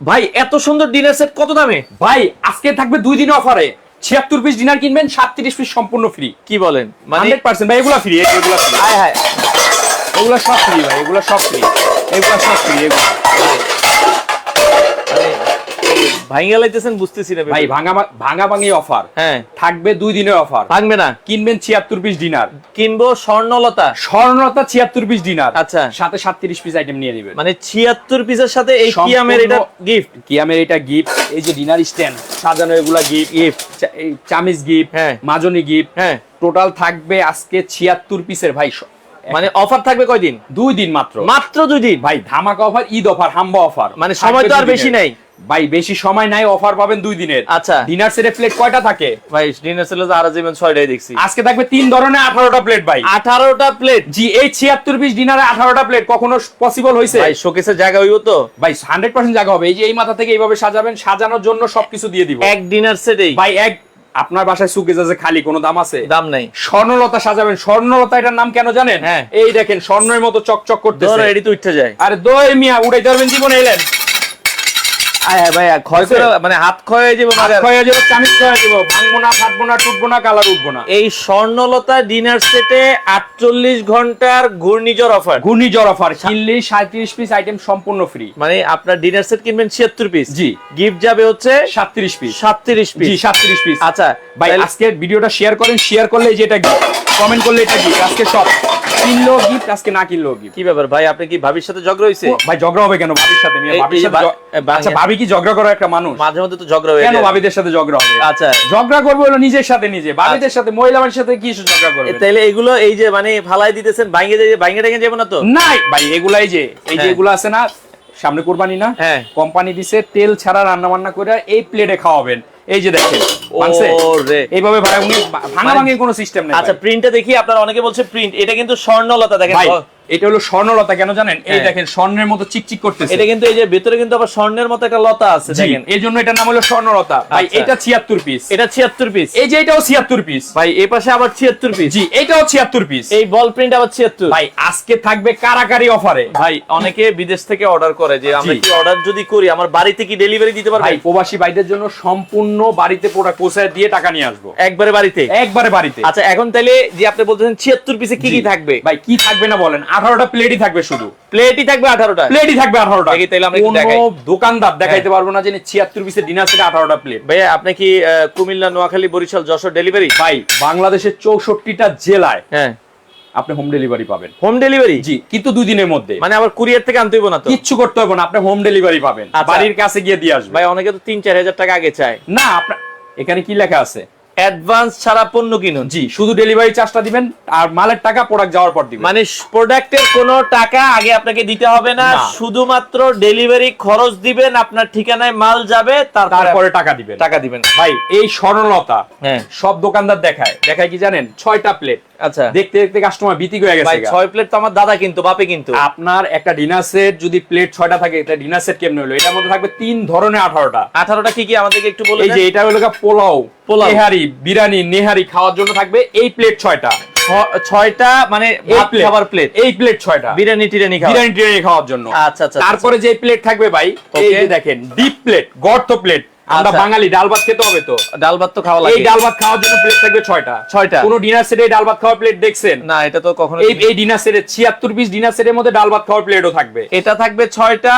ভাই এত সুন্দর ডিনার সেট কত দামে? ভাই আজকে থাকবে দুই দিন অফারে ছিয়াত্তর পিস ডিনার কিনবেন সাতত্রিশ পিস সম্পূর্ণ ফ্রি কি বলেন? মানে হান্ড্রেড পার্সেন্ট। ভাই এগুলো ফ্রি এগুলো ফ্রি হ্যাঁ হ্যাঁ। এগুলো সব ফ্রি ভাই এগুলো সব ফ্রি এগুলো সব ফ্রি এগুলো। ভাইঙ্গা লাইতেছেন বুঝতেছি না ভাই ভাঙা ভাঙা ভাঙি অফার হ্যাঁ। থাকবে দুই দিনের অফার ভাঙবে না। কিনবেন ছিয়াত্তর পিস ডিনার কিনবো স্বর্ণলতা। স্বর্ণতা ছিয়াত্তর পিস ডিনার আচ্ছা। সাথে সাতত্রিশ পিস আইটেম নিয়ে নেবেন। মানে ছিয়াত্তর পিসের সাথে এই কিয়ামের এটা গিফট কিয়ামের এটা গিফট এই যে ডিনার স্ট্যান্ড সাজানো এগুলা গিফট গিফট চামিজ গিফট হ্যাঁ। মাজনি গিফট হ্যাঁ। টোটাল থাকবে আজকে ছিয়াত্তর পিসের ভাই মানে অফার থাকবে কয়দিন দুই দিন মাত্র। মাত্র দুই দিন? ভাই ধামাকা অফার ঈদ অফার হাম্বা অফার। মানে সময় তো আর বেশি নাই। ভাই বেশি সময় নাই অফার পাবেন দুই দিনের। আচ্ছা। ডিনার সেটে প্লেট কয়টা থাকে? ভাই ডিনার সেলে তো আরও জীবন ছয়টাই দেখছি। আজকে থাকবে তিন ধরনের আঠারোটা প্লেট ভাই। আঠারোটা প্লেট জি এই ছিয়াত্তর পিস ডিনারে আঠারোটা প্লেট কখনো পসিবল হয়েছে ভাই শোকেসের জায়গা হইব তো? ভাই হান্ড্রেড পার্সেন্ট জায়গা হবে। এই যে এই মাথা থেকে এইভাবে সাজাবেন সাজানোর জন্য সবকিছু দিয়ে দিব। এক ডিনার সেটেই ভাই এক আপনার বাসায় সুকেজ আছে খালি কোনো দাম আছে? দাম নাই। স্বর্ণলতা সাজাবেন। স্বর্ণলতা এটার নাম কেন জানেন? হ্যাঁ। এই দেখেন স্বর্ণের মতো চকচক করতে করতেছে এডি তো উঠতে যায়। আরে দই মিয়া উড়াই ধরবেন জীবনে এলেন। আয় ভাই ক্ষয় করে মানে হাত ক্ষয় হয়ে যাবে হাত মাগার। ক্ষয়ে যাব চামিচ ক্ষয়ে যাব ভাঙবো না ফাটবো না টুটবো না কালার উঠবো না। এই স্বর্ণলতা ডিনার সেটে আটচল্লিশ ঘণ্টার ঘূর্ণিঝড় অফার। ঘূর্ণিঝড় অফার কিনলে সাঁত্রিশ পিস আইটেম সম্পূর্ণ ফ্রি মানে আপনার ডিনার সেট কিনবেন ছিয়াত্তর পিস জি। গিফট যাবে হচ্ছে সাতত্রিশ পিস সাতত্রিশ জি পিস সাতত্রিশ পিস আচ্ছা ভাই আজকের ভিডিওটা শেয়ার করেন শেয়ার করলে যেটা গিফট কমেন্ট করলে এটা গিফট আজকে সব কিনলেও গিফট আজকে না কিনলেও গিফট কি ব্যাপার ভাই? আপনি কি ভাবির সাথে ঝগড়া হয়েছে ভাই ঝগড়া হবে কেন ভাবির সাথে? মিয়া? ভাবির সাথে আচ্ছা ভাবি কি ঝগড়া করা একটা মানুষ? মাঝে মধ্যে তো ঝগড়া হয়ে কেন ভাবিদের সাথে ঝগড়া হবে? আচ্ছা। ঝগড়া করব হলো নিজের সাথে নিজে। ভাবিদের সাথে মহিলা মানুষের সাথে কি ঝগড়া করবে? তাহলে এগুলো এই যে মানে ফালাই দিতেছেন বাইঙ্গে দিয়ে বাইঙ্গে টেঙ্গে যাব না তো? নাই! ভাই এগুলাই যে এই যে হ্যাঁ। এগুলো আছে না সামনে কোরবানি না হ্যাঁ। কোম্পানি দিছে তেল ছাড়া রান্না বান্না করে এই প্লেটে খাওয়াবেন। এই যে দেখেন এইভাবে ভাঙা ভাঙির কোনো সিস্টেম নেই আচ্ছা। প্রিন্টটা দেখি আপনারা অনেকে বলছে প্রিন্ট এটা কিন্তু স্বর্ণলতা দেখেন। এটা হলো স্বর্ণলতা কেন জানেন? এই হ্যাঁ। দেখেন স্বর্ণের মতো চিকচিক করতেছে। এটা কিন্তু এই যে ভেতরে কিন্তু আবার স্বর্ণের মতো একটা লতা আছে দেখেন। এই জন্য এটার নাম হলো স্বর্ণলতা। ভাই আচ্ছা। এটা ছিয়াত্তর পিস এটা ছিয়াত্তর পিস এই যে এটাও ছিয়াত্তর পিস ভাই এই পাশে আবার ছিয়াত্তর পিস জি এটাও ছিয়াত্তর পিস এই বল প্রিন্ট আবার ছিয়াত্তর। ভাই আজকে থাকবে কারাকারি অফারে। ভাই অনেকে বিদেশ থেকে অর্ডার করে যে আমরা জি। কি অর্ডার যদি করি আমার বাড়িতে কি ডেলিভারি দিতে পারবে? ভাই প্রবাসী ভাইদের জন্য সম্পূর্ণ বাড়িতে প্রোডাক্ট পৌঁছায় দিয়ে টাকা নিয়ে আসব। একবারে বাড়িতে? একবারে বাড়িতে। আচ্ছা এখন তাহলে যে আপনি বলতেছেন ছিয়াত্তর পিসে কি কি থাকবে? ভাই কি থাকবে না বলেন। আঠারোটা প্লেটই থাকবে শুধু। প্লেটই থাকবে আঠারোটা। প্লেটই থাকবে আঠারোটা। দোকানদার দেখাইতে পারব না যে ছিয়াত্তর পিসের ডিনার সেটে আঠারোটা প্লেট ভাইয়া আপনি কি কুমিল্লা নোয়াখালী বরিশাল যশোর ডেলিভারি ভাই বাংলাদেশের চৌষট্টিটা জেলায় হ্যাঁ। আপনি হোম ডেলিভারি পাবেন। হোম ডেলিভারি জি কিন্তু দুই দিনের মধ্যে। মানে আবার কুরিয়ার থেকে আনতে হইব না তো? কিচ্ছু করতে হবে না আপনি হোম ডেলিভারি পাবেন। আচ্ছা। বাড়ির কাছে গিয়ে দিয়ে আসবেন। ভাই অনেকে তো তিন চার হাজার টাকা আগে চায়। না আপনার এখানে কি লেখা আছে? অ্যাডভান্স ছাড়া পণ্য কিনুন। জি শুধু ডেলিভারি চার্জটা দিবেন আর মালের টাকা প্রোডাক্ট যাওয়ার পর দিবেন। মানে প্রোডাক্টের কোনো টাকা আগে আপনাকে দিতে হবে না। শুধুমাত্র ডেলিভারি খরচ দিবেন আপনার ঠিকানায় মাল যাবে তারপরে টাকা দিবেন। টাকা দিবেন। ভাই এই স্বর্ণলতা হ্যাঁ। সব দোকানদার দেখায়। দেখায় কি জানেন? ছয়টা প্লেট আচ্ছা। দেখতে দেখতে কাস্টমার বিতি হয়ে গেছে গা। ছয় প্লেট তো আমার দাদা কিন্তু বাপে কিন্তু। আপনার একটা ডিনার সেট যদি প্লেট ছয়টা থাকে এটা ডিনার সেট কেমনে হলো? এটার মধ্যে থাকবে তিন ধরনের আঠারোটা। আঠারোটা কি কি আমাদেরকে একটু বলে এই যে এটা হলো পোলাও। পোলাও। নেহারি বিরিয়ানি নেহারি খাওয়ার জন্য থাকবে এই প্লেট ছয়টা। ছয়টা মানে। খাবার প্লেট এই প্লেট ছয়টা। বিরিয়ানি খাওয়া? বিরিয়ানি টিরিয়ানি খাওয়ার জন্য। আচ্ছা, আচ্ছা, তারপরে যে প্লেট থাকবে ভাই এই যে দেখেন ডিপ প্লেট গর্ত প্লেট আমরা আচ্ছা। বাঙালি ডাল ভাত খেতে হবে তো? ডাল ভাত তো খাওয়া এই ডাল ভাত খাওয়ার জন্য প্লেট থাকবে ছয়টা। ছয়টা। কোন ডিনার সেটে ডাল ভাত খাওয়ার প্লেট দেখছেন? না এটা তো কখনো এই এই ডিনার সেটে ছিয়াত্তর পিস ডিনার সেটের মধ্যে ডাল ভাত খাওয়ার প্লেটও থাকবে। এটা থাকবে ছয়টা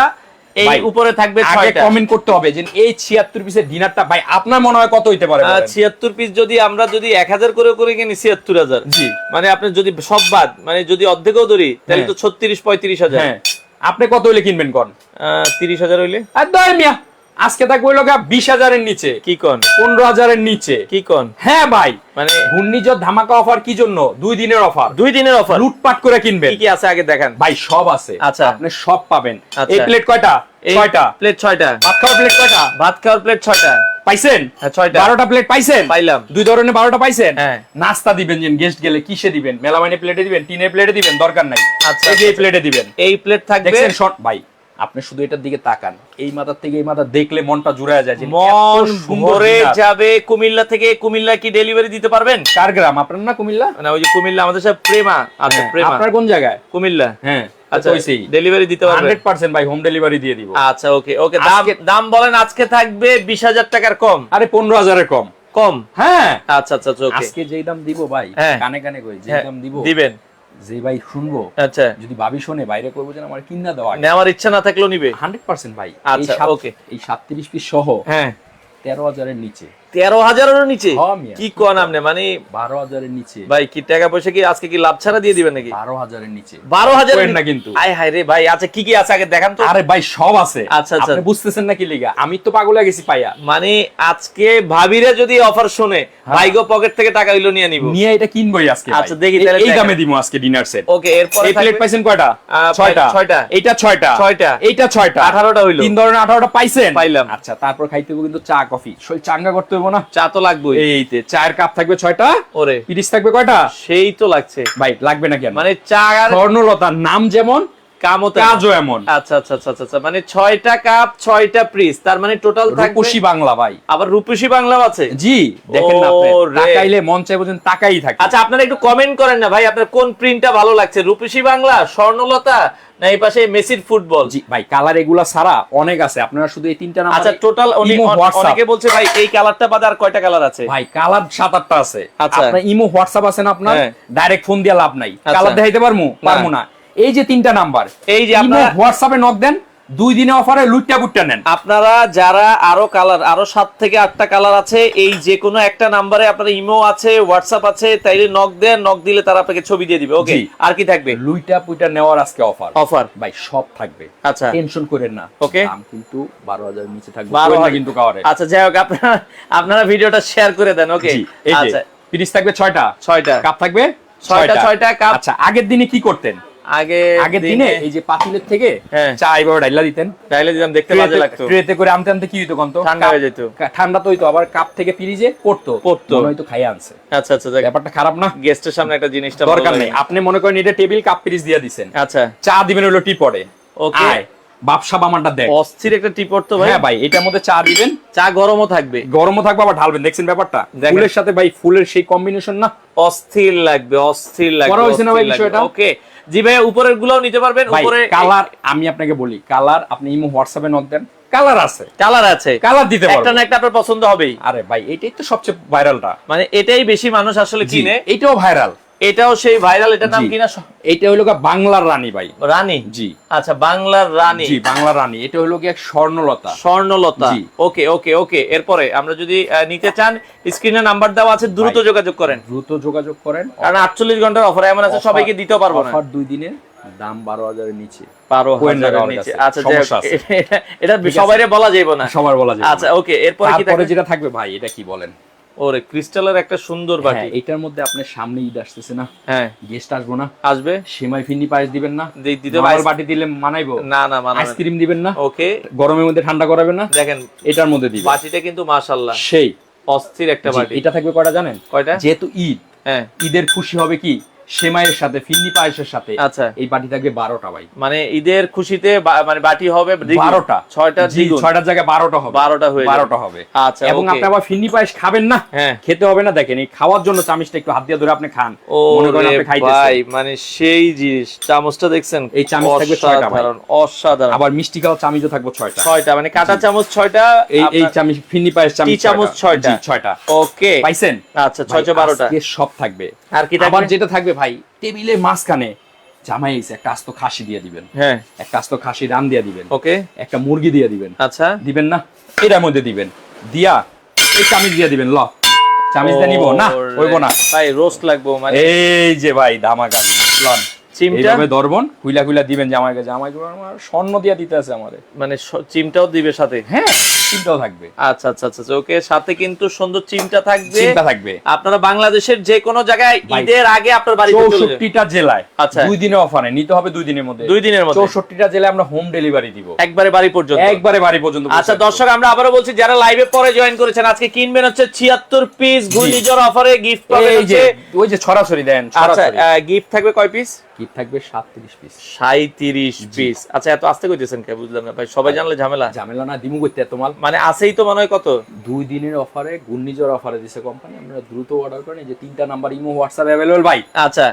এই উপরে থাকবে আগে কমেন্ট করতে হবে যে এই ছিয়াত্তর পিসের ডিনারটা ভাই আপনার মনে হয় কত হইতে পারে বলেন? ছিয়াত্তর পিস যদি আমরা যদি এক হাজার করে করে কিনি ছিয়াত্তর হাজার। জি। মানে আপনি যদি সব বাদ মানে যদি অর্ধেকও ধরি তাহলে হ্যাঁ। তো ছত্রিশ পঁয়ত্রিশ হাজার। হ্যাঁ। আপনি কত হইলে কিনবেন কোন? আহ, তিরিশ হাজার হইলে। আর দয় মিয়া। আজকে থাকবে হইল গা বিশ হাজারের নিচে। কি কন? পনেরো হাজারের নিচে। কি কন? হ্যাঁ ভাই। মানে ঘূর্ণিঝড় ধামাকা অফার কি জন্য? দুই দিনের অফার দুই দিনের অফার লুটপাট করে কিনবেন। কি আছে আগে দেখান? ভাই সব আছে। আচ্ছা। আপনি সব পাবেন। আচ্ছা। এই প্লেট কয়টা? ছয়টা। প্লেট ছয়টা। ভাত খাওয়ার প্লেট কয়টা? ভাত খাওয়ার প্লেট ছয়টা। পাইছেন? হ্যাঁ ছয়টা। বারোটা প্লেট পাইছেন? পাইলাম। দুই ধরনের বারোটা পাইছেন? হ্যাঁ। নাস্তা দিবেন যে গেস্ট গেলে কিসে দিবেন? মেলামাইনে প্লেটে দিবেন? টিনের প্লেটে দিবেন? দরকার নাই। আচ্ছা, এই। প্লেটে দিবেন। এই প্লেট থাকবে ভাই আপনি শুধু এটার দিকে তাকান। এই মাথার থেকে এই মাথা দেখলে মনটা জুড়ে যায় মন ভরে যাবে কুমিল্লা থেকে কুমিল্লা কি ডেলিভারি দিতে পারবেন? কার গ্রাম আপনার না কুমিল্লা? না ওই যে কুমিল্লা আমাদের সব প্রেমা আচ্ছা প্রেমা। আপনার কোন জায়গায়? কুমিল্লা। হ্যাঁ আচ্ছা ডেলিভারি দিতে ভাই হোম ডেলিভারি দিয়ে দিব। আচ্ছা ওকে ওকে দাম দাম বলেন আজকে থাকবে বিশ হাজার টাকার কম। আরে কম। কম? হ্যাঁ। আচ্ছা আচ্ছা ওকে আজকে যেই দাম দিব ভাই হ্যাঁ। কানে কানে কই হ্যাঁ, দাম দিব। দিবেন। যে ভাই শুনব আচ্ছা। যদি ভাবি শোনে বাইরে করব যেন আমার কিনা দেওয়া নেওয়ার ইচ্ছা না থাকলেও নিবে? হান্ড্রেড পার্সেন্ট ভাই। আচ্ছা, এই এই সাতত্রিশ পিস সহ হ্যাঁ। তেরো হাজারের নিচে। তেরো নিচে? হ্যাঁ, কি কোন আপনি মানে বারো হাজারের নিচে। ভাই কি টাকা পয়সা কি আজকে কি লাভ ছাড়া দিয়ে দিবেন নাকি? বারো হাজারের নিচে। বারো হাজার না কিন্তু। আয় হায় রে ভাই আচ্ছা কি কি আছে আগে দেখান তো। আরে ভাই সব আছে। আচ্ছা, আচ্ছা। বুঝতেছেন নাকি লিগা? আমি তো পাগল হয়ে গেছি পাইয়া মানে আজকে ভাবিরে যদি অফার শুনে ভাইগো পকেট থেকে টাকা হইল নিয়ে নিব। নিয়ে এটা কিনবই আজকে আচ্ছা, দেখি তাহলে এই দামে দিব আজকে ডিনার সেট ওকে এরপরে এই প্লেট পাইছেন কয়টা? ছয়টা। ছয়টা। এইটা ছয়টা। ছয়টা। এইটা ছয়টা। আঠারোটা হইল। তিন ধরনের আঠারোটা পাইছেন। পাইলাম। আচ্ছা তারপর খাইতে হবে কিন্তু চা কফি। শরীর চাঙ্গা করতে হবে না? চা তো লাগবে এইতে চায়ের কাপ থাকবে ছয়টা ওরে। পিরিশ থাকবে কয়টা? সেই তো লাগছে। ভাই লাগবে না কেন? মানে চা আর স্বর্ণলতার নাম যেমন কামও তেমন। কাজও এমন। আচ্ছা আচ্ছা আচ্ছা মানে ছয়টা কাপ ছয়টা পিস তার মানে টোটাল থাকবে রূপসী বাংলা ভাই। আবার রূপসী বাংলাও আছে? জি দেখেন না আপনি। তাকাইলে মন চাই বোঝেন তাকাই থাকে। আচ্ছা আপনারা একটু কমেন্ট করেন না ভাই। আপনার কোন প্রিন্টটা ভালো লাগছে? রূপসী বাংলা স্বর্ণলতা না এই পাশে মেসির ফুটবল জি ভাই কালার এগুলা ছাড়া অনেক আছে। আপনারা শুধু এই তিনটা নাম্বার আচ্ছা টোটাল অনেকে বলছে ভাই এই কালারটা বাদে আর কয়টা কালার আছে? ভাই কালার সাত আটটা আছে। আচ্ছা। আপনার ইমো হোয়াটসঅ্যাপ আছে না আপনার। ডাইরেক্ট ফোন দিয়ে লাভ নাই। কালার দেখাইতে পারমু? পারমু না। এই যে তিনটা নাম্বার এই যে আপনারা- হোয়াটসঅ্যাপে নক দেন দুই দিনে অফারে লুটটা বুটটা নেন। আপনারা যারা আরও কালার আরও সাত থেকে আটটা কালার আছে এই যে কোনো একটা নাম্বারে আপনার ইমো আছে হোয়াটসঅ্যাপ আছে তাইলে নক দেন নক দিলে তারা আপনাকে ছবি দিয়ে দিবে ওকে আর কি থাকবে? লুইটা পুইটা নেওয়ার আজকে অফার অফার ভাই সব থাকবে। আচ্ছা। টেনশন করেন না। ওকে দাম কিন্তু বারো হাজার নিচে থাকবে বারো করেন না হাজার- কিন্তু কাওয়ারে আচ্ছা যাই হোক আপনারা আপনারা ভিডিওটা শেয়ার করে দেন ওকে এই যে আচ্ছা। পিরিস থাকবে ছয়টা। ছয়টা। কাপ থাকবে ছয়টা, ছয়টা। কাপ। আচ্ছা আগের দিনে কি করতেন? আগে আগের দিনে? এই যে পাতিলের থেকে হ্যাঁ। চা এইভাবে ডাইলা দিতেন। তাইলে দিলাম দেখতে বাজে লাগতো। ট্রেতে করে কি হইতো কন্ত? ঠান্ডা হয়ে যেত। ঠান্ডা তো হইতো আবার কাপ থেকে পিরিজে পড়তো। পড়তো। মনে হয়তো খাইয়ে আনছে। আচ্ছা আচ্ছা ব্যাপারটা খারাপ না? গেস্টের সামনে একটা জিনিসটা দরকার নেই। আপনি মনে করেন এটা টেবিল কাপ পিরিজ দিয়ে দিছেন। আচ্ছা। চা দিবেন হলো টি পড়ে ওকে। আয় বাপসা বামারটা দেখ। অস্থির একটা টিপট তো ভাই। হ্যাঁ ভাই এটার মধ্যে চা দিবেন। চা গরমও থাকবে। গরমও থাকবে আবার ঢালবেন। দেখছেন ব্যাপারটা। ফুলের সাথে ভাই ফুলের সেই কম্বিনেশন না? অস্থির লাগবে অস্থির লাগবে করা হয়েছে না ভাই বিষয়টা? ওকে। জি ভাই উপরের গুলাও নিতে পারবেন উপরে কালার আমি আপনাকে বলি কালার আপনি ইমো হোয়াটসঅ্যাপে নক দেন কালার আছে। কালার আছে। কালার দিতে পারবেন একটা না একটা আপনার পছন্দ হবেই। আরে ভাই এটাই তো সবচেয়ে ভাইরালটা। মানে এটাই বেশি মানুষ আসলে কিনে। এটাও ভাইরাল। এটাও সেই ভাইরাল এটার নাম। কিনা এটা হলো বাংলার রানী ভাই। রানী? জি। আচ্ছা বাংলার রানী। জি বাংলার রানী। এটা হলো কি এক স্বর্ণলতা। স্বর্ণলতা। ওকে ওকে ওকে। এরপরে আমরা যদি নিতে চান স্ক্রিনে নাম্বার দেওয়া আছে দ্রুত যোগাযোগ করেন। দ্রুত যোগাযোগ করেন। কারণ আটচল্লিশ ঘণ্টার অফার এমন আছে সবাইকে দিতে পারব না। অফার দুই দিনের দাম বারো হাজারের নিচে। বারো হাজারের নিচে। আচ্ছা। এটা- এটা। সবাইরে বলা যাবে না। সবার বলা যায় আচ্ছা ওকে এরপরে যেটা থাকবে ভাই এটা কি বলেন? ওরে ক্রিস্টালের একটা সুন্দর বাটি। হ্যাঁ এটার মধ্যে আপনার সামনে ঈদ আসতেছে না। হ্যাঁ। গেস্ট আসব না। আসবে? সেমাই ফিন্নি পায়েস দিবেন না। দিতে পারি- বাটি দিলে মানাইবো। না না মানে আইসক্রিম দিবেন না। ওকে। গরমের মধ্যে ঠান্ডা করাবেন না। দেখেন এটার মধ্যে দিবেন। বাটিটা কিন্তু মাশাআল্লাহ সেই। অস্থির একটা বাটি। এটা থাকবে কয়টা জানেন? কয়টা? যেহেতু ঈদ হ্যাঁ। ঈদের খুশি হবে কি? সেমাইয়ের সাথে ফিন্নি পায়েসের সাথে আচ্ছা। এই বাটি থাকবে বারোটা ভাই। মানে ঈদের খুশিতে মানে বাটি হবে বারোটা। ছয়টা ছয়টার জায়গায় বারোটা হবে। বারোটা হয়ে বারোটা হবে। আচ্ছা এবং আপনি আবার ফিন্নি পায়েস খাবেন না? হ্যাঁ। খেতে হবে না দেখেন এই খাওয়ার জন্য চামিচটা একটু হাত দিয়ে ধরে আপনি খান। ও মনে ভাই মানে সেই জিনিস চামচটা দেখছেন? এই চামচ থাকবে ছয়টা অসাধারণ আবার মিষ্টি খাওয়া চামিচও থাকবে ছয়টা। ছয়টা মানে কাটা চামচ ছয়টা এই এই চামিচ ফিন্নি পায়েস চামিচ চামচ ছয়টা। ছয়টা। ওকে পাইছেন? আচ্ছা ছয়শো বারোটা। সব থাকবে। আর কি আবার যেটা থাকবে ভাই টেবিলের মাঝখানে জামাই এসে একটা আস্ত খাসি দিয়ে দিবেন। হ্যাঁ। একটা আস্ত খাসি রান দিয়ে দিবেন। ওকে। একটা মুরগি দিয়ে দিবেন। আচ্ছা। দিবেন না? এটার মধ্যে দিবেন। দিয়া এই চামিচ দিয়ে দিবেন ল। নিব না? হইব না। ভাই রোস্ট লাগবো মানে। এই যে ভাই ধামাকা লন। চিমটা? ধরবন খুইলা খুইলা দিবেন জামাইকে। জামাই আমার স্বর্ণ দিয়া দিতে আছে আমারে। মানে চিমটাও দিবে সাথে? হ্যাঁ। চিন্তাও থাকবে। আচ্ছা আচ্ছা আচ্ছা ওকে সাথে কিন্তু সুন্দর চিমটা থাকবে। চিন্তা থাকবে। আপনারা বাংলাদেশের যে কোনো জায়গায় ঈদের আগে আপনার বাড়িতে চলে যাবে। চৌষট্টিটা জেলায় আচ্ছা। দুই দিনে অফারে নিতে হবে দুই দিনের মধ্যে। দুই দিনের মধ্যে। চৌষট্টিটা জেলায় আমরা হোম ডেলিভারি দিব। একবারে বাড়ি পর্যন্ত। একবারে বাড়ি পর্যন্ত আচ্ছা দর্শক আমরা আবারও বলছি যারা লাইভে পরে জয়েন করেছেন আজকে কিনবেন হচ্ছে ছিয়াত্তর পিস ঘূর্ণিঝড় অফারে গিফট পাবেন হচ্ছে ওই যে ছড়াছড়ি দেন আচ্ছা গিফট থাকবে কয় পিস কি থাকবে সাতত্রিশ পিস সাঁত্রিশ পিস আচ্ছা এত আস্তে কইতেছেন কে? বুঝলাম না ভাই সবাই জানলে ঝামেলা। ঝামেলা না দিমু করতে এত মাল মানে আছেই তো মনে হয় কত? দুই দিনের অফারে ঘূর্ণিঝড় অফারে দিছে কোম্পানি আমরা দ্রুত অর্ডার করেন এই যে তিনটা নাম্বার ইমো হোয়াটসঅ্যাপ অ্যাভেলেবল ভাই। আচ্ছা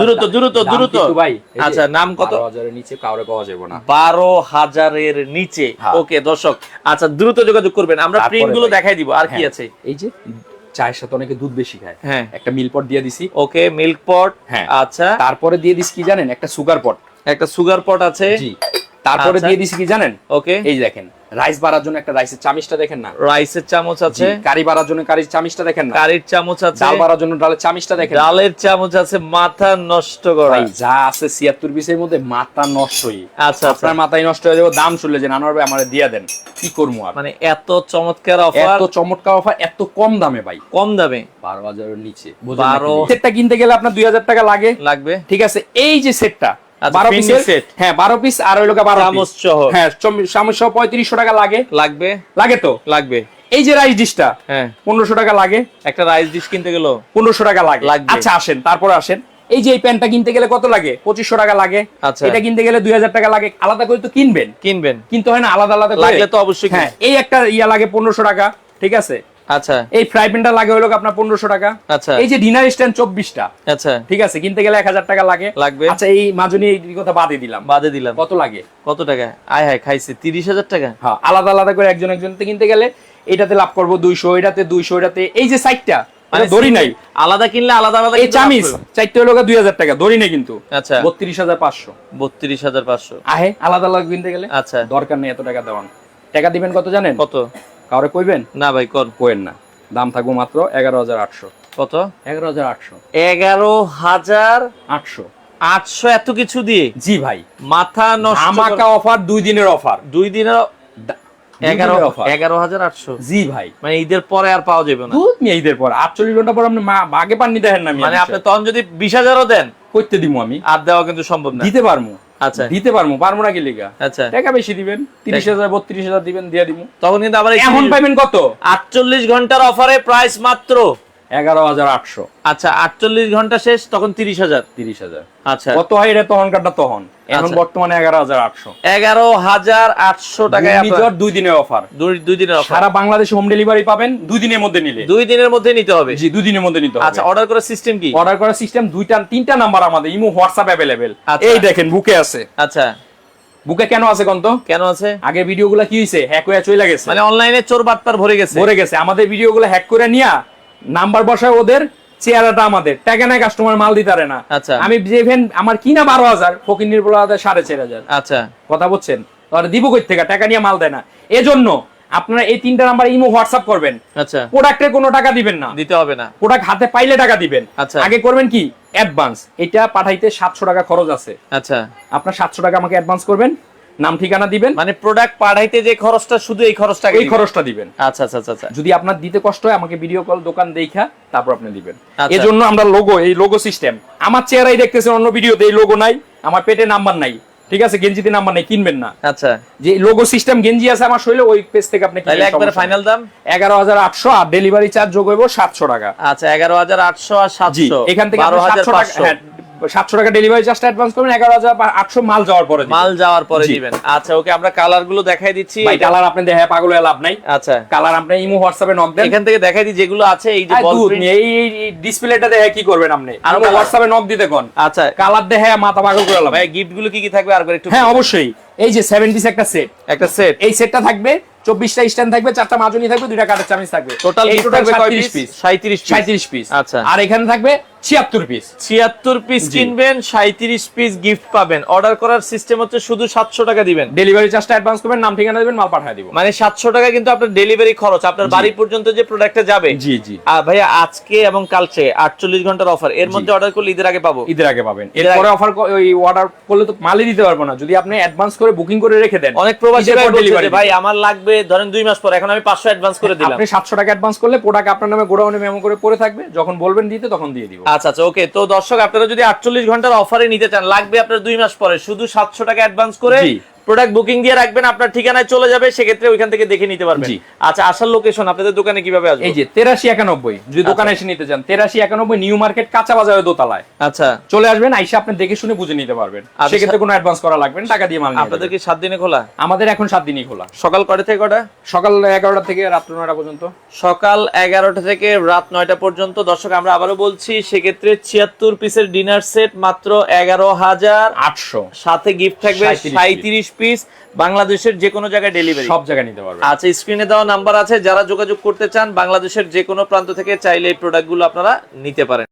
দ্রুত দ্রুত দ্রুত। ভাই আচ্ছা নাম কত? 12,000 এর নিচে কাউরে পাওয়া যাবে না। বারো হাজারের নিচে। হ্যাঁ। ওকে দর্শক আচ্ছা দ্রুত যোগাযোগ করবেন আমরা প্রিন্টগুলো দেখাই দিব আর কি হ্যাঁ, আছে? এই যে চায়ের সাথে অনেকে দুধ বেশি খায়। হ্যাঁ। একটা মিল্ক পট দিয়ে দিছি। ওকে মিল্ক পট হ্যাঁ। আচ্ছা। তারপরে দিয়ে দিছি কি জানেন? একটা সুগার পট একটা সুগার পট আছে। জি। তারপরে আচ্ছা। দিয়ে দিছি কি জানেন? ওকে। এই দেখেন রাইস বাড়ার জন্য একটা রাইসের চামিচটা দেখেন না? রাইসের চামচ আছে। কারি বাড়ার জন্য কারির চামিচটা দেখেন না? কারির চামচ আছে। ডাল বাড়ার জন্য ডালের চামিচটা দেখেন। ডালের চামচ আছে মাথা নষ্ট করা। ভাই যা আছে ছিয়াত্তর পিসের মধ্যে মাথা নষ্টই। আচ্ছা আচ্ছা। আপনার মাথায় নষ্ট হয়ে যাবে দাম শুনলে যে নানোর ভাই আমার দিয়ে দেন কি করব আর? মানে এত চমৎকার অফার এত চমৎকার অফার এত কম দামে ভাই। কম দামে? বারো হাজারের নিচে বারো। সেটটা কিনতে গেলে আপনার দুই হাজার টাকা লাগে। লাগবে। ঠিক আছে এই যে সেটটা আচ্ছা, বারো ফিনিশ পিসের? হ্যাঁ বারো পিস আর ওই লোক বারো চামচ সহ। হ্যাঁ চামচ সহ পঁয়ত্রিশশো টাকা লাগে। লাগবে? লাগে তো? লাগবে। এই যে রাইস ডিশটা হ্যাঁ। পনেরোশো টাকা লাগে। একটা রাইস ডিশ কিনতে গেল? পনেরোশো টাকা লাগে। আচ্ছা আসেন তারপরে আসেন। এই যে এই প্যান্টটা কিনতে গেলে কত লাগে? পঁচিশশো টাকা লাগে। আচ্ছা। এটা কিনতে গেলে দুই হাজার টাকা লাগে। আলাদা করে তো কিনবেন। কিনবেন। কিন্তু হয় না আলাদা আলাদা? লাগলে তো অবশ্যই হ্যাঁ এই একটা ইয়া লাগে পনেরোশো টাকা ঠিক আছে? আচ্ছা। এই ফ্রাই প্যানটা লাগে হলো আপনার পনেরোশো টাকা। আচ্ছা। এই যে ডিনার স্ট্যান্ড চব্বিশটা। আচ্ছা। ঠিক আছে কিনতে গেলে এক হাজার টাকা লাগে। লাগবে। আচ্ছা এই মাজনি এই কথা বাদে দিলাম। বাদে দিলাম। কত লাগে? কত টাকা? আয় হায় খাইছে তিরিশ হাজার টাকা? হ্যাঁ আলাদা আলাদা করে একজন একজনতে কিনতে গেলে এটাতে লাভ করব দুইশো এটাতে দুইশো এটাতে এই যে সাইটটা মানে দড়ি নাই। আলাদা কিনলে আলাদা আলাদা এই চামিজ চারটে হলো দুই হাজার টাকা দড়ি নেই কিন্তু। আচ্ছা। বত্রিশ হাজার পাঁচশো। বত্রিশ হাজার পাঁচশো। আহে আলাদা আলাদা কিনতে গেলে? আচ্ছা। দরকার নেই এত টাকা দেওয়ান টাকা দিবেন কত জানেন? কত? কাউরে কইবেন? না ভাই কর কোয়েন না। দাম থাকব মাত্র এগারো হাজার আটশো। কত? এগারো হাজার আটশো। এগারো হাজার আটশো। আটশো। এত কিছু দিয়ে? জি ভাই। মাথা নষ্ট আমাকা অফার দুই দিনের অফার। দুই দিনের এগারো অফার। এগারো হাজার আটশো। জি ভাই। মানে ঈদের পরে আর পাওয়া যাবে না। দুধ নিয়ে ঈদের পর। আটচল্লিশ ঘণ্টা পর আপনি মা- বাগে পাননি দেখেন না মানে আপনি তখন যদি বিশ হাজারও দেন করতে দিব আমি। আর দেওয়া কিন্তু সম্ভব না। দিতে পারব আচ্ছা। দিতে পারব পারব না কি লিগা? আচ্ছা। টাকা বেশি দিবেন তিরিশ হাজার বত্রিশ হাজার দিবেন দিয়ে দিব তখন কিন্তু আবার এখন পাইবেন কত? আটচল্লিশ ঘণ্টার অফারে প্রাইস মাত্র এগারো হাজার আটশো। আচ্ছা আটচল্লিশ ঘণ্টা শেষ তখন তিরিশ হাজার। তিরিশ হাজার। আচ্ছা। কত হয় এটা তখন? তখন এখন আচ্ছা। বর্তমানে এগারো হাজার আটশো। এগারো হাজার আটশো টাকায় দুই দিনের অফার দুই দিনের অফার সারা বাংলাদেশে হোম ডেলিভারি পাবেন দুই দিনের মধ্যে নিলে। দুই দিনের মধ্যে নিতে হবে। জি দুই দিনের মধ্যে নিতে হবে। আচ্ছা অর্ডার করার সিস্টেম কি? অর্ডার করার সিস্টেম দুইটা তিনটা নাম্বার আমাদের ইমো হোয়াটসঅ্যাপ অ্যাভেলেবেল আচ্ছা। এই দেখেন বুকে আছে। আচ্ছা। বুকে কেন আছে কোন তো কেন আছে? আগে ভিডিওগুলো কি হইছে? হ্যাক হয়ে চলে গেছে। মানে অনলাইনে চোর বাটপার ভরে গেছে। ভরে গেছে। আমাদের ভিডিওগুলো হ্যাক করে নিয়া নাম্বার বসায় ওদের চেহারাটা আমাদের। টাকা নাই কাস্টমার মাল দিতে পারে না। আচ্ছা। আমি যে ভেন আমার কিনা বারো হাজার ফকির নির্ভর হাজার সাড়ে চার হাজার। আচ্ছা। কথা বলছেন? দিব কই থেকে টাকা নিয়ে মাল দেয় না। এজন্য আপনারা এই তিনটা নাম্বার ইমো হোয়াটসঅ্যাপ করবেন। আচ্ছা। প্রোডাক্টের কোনো টাকা দিবেন না। দিতে হবে না। প্রোডাক্ট হাতে পাইলে টাকা দিবেন। আচ্ছা। আগে করবেন কি? অ্যাডভান্স এটা পাঠাইতে সাতশো টাকা খরচ আছে। আচ্ছা। আপনার সাতশো টাকা আমাকে অ্যাডভান্স করবেন। নাম ঠিকানা দিবেন? মানে প্রোডাক্ট পাঠাইতে যে খরচটা শুধু এই খরচটা এই খরচটা দিবেন। আচ্ছা আচ্ছা আচ্ছা আচ্ছা। যদি আপনার দিতে কষ্ট হয় আমাকে ভিডিও কল দোকান দেখা তারপর আপনি দিবেন। আচ্ছা। এজন্য আমরা লোগো এই লোগো সিস্টেম আমার চেহারাই দেখতেছেন অন্য ভিডিওতে এই লোগো নাই আমার পেটে নাম্বার নাই। ঠিক আছে? গেঞ্জিতে নাম্বার নাই কিনবেন না। আচ্ছা। যে লোগো সিস্টেম গেঞ্জি আছে আমার শরীরে ওই পেজ থেকে আপনি তাহলে একবারে ফাইনাল দাম? এগারো হাজার আটশো আর ডেলিভারি চার্জ যোগ হইব সাতশো টাকা। আচ্ছা এগারো হাজার আটশো আর জি সাতশো। এখান থেকে বারো হাজার সাতশো টাকা পাঁচশো হ্যাঁ সাতশো টাকা ডেলিভারি চার্জটা অ্যাডভান্স করবেন এগারো হাজার আটশো মাল যাওয়ার পরে মাল যাওয়ার পরে দিবেন। আচ্ছা ওকে আমরা কালারগুলো দেখাই দিচ্ছি। ভাই কালার আপনি দেখে পাগল লাভ নাই। আচ্ছা। কালার আপনি ইমো হোয়াটসঅ্যাপে নক দেন। এখান থেকে দেখাই দিই যেগুলো আছে এই যে বল এই ডিসপ্লেটা দেখে কি করবেন আপনি? আরও হোয়াটসঅ্যাপে নক দিতে কোন? আচ্ছা। কালার দেখে মাথা পাগল করে লাভ ভাই গিফটগুলো কি কি থাকবে? আর একটু হ্যাঁ অবশ্যই। এই যে সেভেন্টিস একটা সেট একটা সেট এই সেটটা থাকবে চব্বিশটা স্ট্যান্ড থাকবে চারটা মাজনি থাকবে দুইটা কাঠের চামিচ থাকবে। টোটাল থাকবে কয় পিস পিস 37 পিস সাঁত্রিশ পিস আচ্ছা। আর এখানে থাকবে ছিয়াত্তর পিস 76 পিস কিনবেন 37 পিস গিফট পাবেন। অর্ডার করার সিস্টেম হচ্ছে শুধু 700 টাকা দিবেন। ডেলিভারি চার্জটা অ্যাডভান্স করবেন নাম ঠিকানা দেবেন মাল পাঠিয়ে দিব। মানে 700 টাকা কিন্তু আপনার ডেলিভারি খরচ আপনার বাড়ি পর্যন্ত যে প্রোডাক্টটা যাবে। জি জি। ভাইয়া আজকে এবং কালকে 48 ঘণ্টার অফার এর মধ্যে অর্ডার করলে ঈদের আগে পাবো? ঈদের আগে পাবেন। এরপরে অফার ওই অর্ডার করলে তো মালই দিতে পারব না। যদি আপনি অ্যাডভান্স করে বুকিং করে রেখে দেন অনেক প্রবাসী ভাই আমার লাগবে ধরেন দুই মাস পর এখন আমি 500 অ্যাডভান্স করে দিলাম। আপনি সাতশো টাকা অ্যাডভান্স করলে প্রোডাক্ট আপনার নামে গোডাউনে মেমো করে পড়ে থাকবে। যখন বলবেন দিতে তখন দিয়ে দিব। আচ্ছা আচ্ছা ওকে তো দর্শক, আপনারা যদি আটচল্লিশ ঘণ্টার অফারে নিতে চান, লাগবে আপনার দুই মাস পরে শুধু সাতশো টাকা অ্যাডভান্স করে। প্রোডাক্ট বুকিং দিয়ে রাখবেন আপনার ঠিকানায় চলে যাবে সেক্ষেত্রে ওইখান থেকে দেখে নিতে পারবেন। আচ্ছা আসার লোকেশন আপনাদের দোকানে কীভাবে আসবে? এই যে তেরাশি একানব্বই যদি দোকানে এসে নিতে চান তেরাশি একানব্বই নিউ মার্কেট কাঁচা বাজারে দোতলায়। আচ্ছা। চলে আসবেন আইসা আপনি দেখে শুনে বুঝে নিতে পারবেন। আচ্ছা। সেক্ষেত্রে কোনো অ্যাডভান্স করা লাগবে না টাকা দিয়ে মাল আপনাদের কি সাত দিনে খোলা? আমাদের এখন সাত দিনই খোলা। সকাল কটা থেকে কটা? সকাল এগারোটা থেকে রাত নয়টা পর্যন্ত। সকাল এগারোটা থেকে রাত নয়টা পর্যন্ত। দর্শক আমরা আবারও বলছি সেক্ষেত্রে ছিয়াত্তর পিসের ডিনার সেট মাত্র এগারো হাজার আটশো। সাথে গিফট থাকবে 37 সাঁত্রিশ পিস বাংলাদেশের যে কোনো জায়গায় ডেলিভারি সব জায়গায় নিতে পারবেন আচ্ছা স্ক্রিনে দেওয়া নাম্বার আছে যারা যোগাযোগ করতে চান বাংলাদেশের যে কোনো প্রান্ত থেকে চাইলে এই প্রোডাক্টগুলো আপনারা নিতে পারেন।